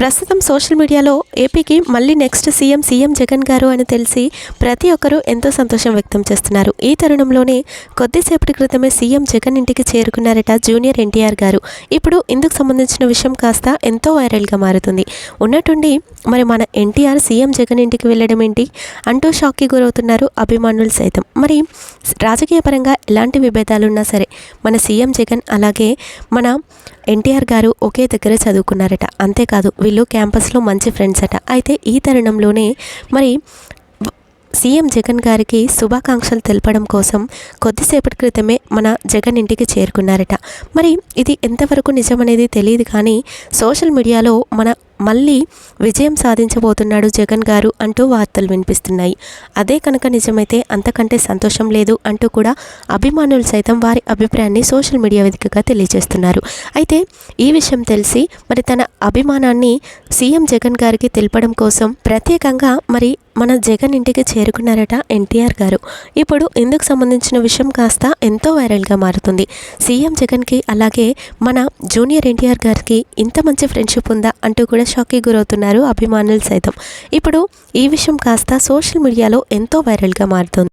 ప్రస్తుతం సోషల్ మీడియాలో ఏపీకి మళ్ళీ నెక్స్ట్ సీఎం సీఎం జగన్ గారు అని తెలిసి ప్రతి ఒక్కరూ ఎంతో సంతోషం వ్యక్తం చేస్తున్నారు. ఈ తరుణంలోనే కొద్దిసేపటి క్రితమే సీఎం జగన్ ఇంటికి చేరుకున్నారట జూనియర్ ఎన్టీఆర్ గారు. ఇప్పుడు ఇందుకు సంబంధించిన విషయం కాస్త ఎంతో వైరల్గా మారుతుంది. ఉన్నట్టుండి మరి మన ఎన్టీఆర్ సీఎం జగన్ ఇంటికి వెళ్ళడం ఏంటి? అంటూ షాక్కి గురవుతున్నారు అభిమానులు సైతం. మరి రాజకీయ పరంగా ఎలాంటి విభేదాలున్నా సరే మన సీఎం జగన్ అలాగే మన ఎన్టీఆర్ గారు ఒకే దగ్గర చదువుకున్నారట. అంతేకాదు వీళ్ళు క్యాంపస్లో మంచి ఫ్రెండ్స్ అట. అయితే ఈ తరుణంలోనే మరి సీఎం జగన్ గారికి శుభాకాంక్షలు తెలపడం కోసం కొద్దిసేపటి క్రితమే మన జగన్ ఇంటికి చేరుకున్నారట. మరి ఇది ఎంతవరకు నిజమనేది తెలియదు కానీ సోషల్ మీడియాలో మన మళ్ళీ విజయం సాధించబోతున్నాడు జగన్ గారు అంటూ వార్తలు వినిపిస్తున్నాయి. అదే కనుక నిజమైతే అంతకంటే సంతోషం లేదు అంటూ కూడా అభిమానులు సైతం వారి అభిప్రాయాన్ని సోషల్ మీడియా వేదికగా తెలియజేస్తున్నారు. అయితే ఈ విషయం తెలిసి మరి తన అభిమానాన్ని సీఎం జగన్ గారికి తెలపడం కోసం ప్రత్యేకంగా మరి మన జగన్ ఇంటికి చేరుకున్నారట ఎన్టీఆర్ గారు. ఇప్పుడు ఇందుకు సంబంధించిన విషయం కాస్త ఎంతో వైరల్గా మారుతుంది. సీఎం జగన్కి అలాగే మన జూనియర్ ఎన్టీఆర్ గారికి ఇంత మంచి ఫ్రెండ్షిప్ ఉందా అంటూ కూడా షాక్కి గురవుతున్నారు అభిమానులు సైతం. ఇప్పుడు ఈ విషయం కాస్త సోషల్ మీడియాలో ఎంతో వైరల్గా మారుతుంది.